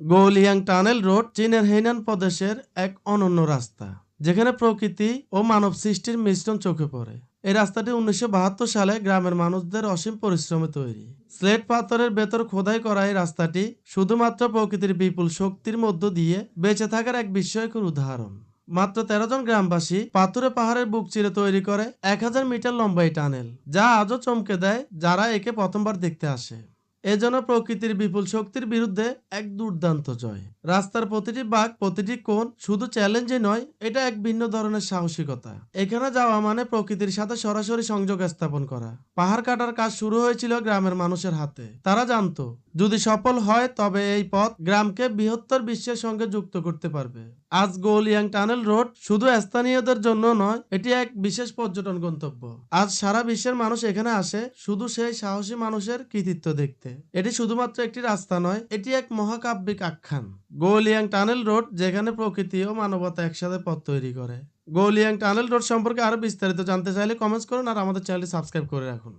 গৌলিয়াং tunnel road চীনের Henan প্রদেশের এক অনন্য রাস্তা, যেখানে প্রকৃতি ও মানব সৃষ্টির মিশ্রণ চোখে পড়ে। এই রাস্তাটি উনিশশো বাহাত্তর সালে গ্রামের মানুষদের অসীম পরিশ্রমে তৈরি। স্লেট পাথরের ভেতর খোদাই করা এই রাস্তাটি শুধুমাত্র প্রকৃতির বিপুল শক্তির মধ্য দিয়ে বেঁচে থাকার এক বিস্ময়কর উদাহরণ। মাত্র তেরো জন গ্রামবাসী পাথুরে পাহাড়ের বুক চিরে তৈরি করে এক হাজার মিটার লম্বা এই টানেল, যা আজও চমকে দেয় যারা একে প্রথমবার দেখতে আসে। এজন্য প্রকৃতির বিপুল শক্তির বিরুদ্ধে এক দুর্দান্ত জয়। রাস্তার প্রতিটি বাঘ প্রতিটি কোণ শুধু চ্যালেঞ্জে নয়, এটা এক ভিন্ন ধরনের সাহসিকতা। এখানে যাওয়া মানে প্রকৃতির সাথে সরাসরি সংযোগ স্থাপন করা। পাহাড় কাটার কাজ শুরু হয়েছিল গ্রামের মানুষের হাতে। তারা জানতো, যদি সফল হয়, তবে এই পথ গ্রামকে বৃহত্তর বিশ্বের সঙ্গে যুক্ত করতে পারবে। আজ গোলিয়াং টানেল রোড শুধু স্থানীয়দের জন্য নয়, এটি এক বিশেষ পর্যটন গন্তব্য। আজ সারা বিশ্বের মানুষ এখানে আসে, শুধু সেই সাহসী মানুষের কৃতিত্ব দেখতে। এটি শুধুমাত্র একটি রাস্তা নয়, এটি এক মহাকাব্যিক আখ্যান। গোলিয়াং টানেল রোড, যেখানে প্রকৃতি ও মানবতা একসাথে পথ তৈরি করে। গোলিয়াং টানেল রোড সম্পর্কে আরও বিস্তারিত জানতে চাইলে কমেন্টস করুন আর আমাদের চ্যানেলটি সাবস্ক্রাইব করে রাখুন।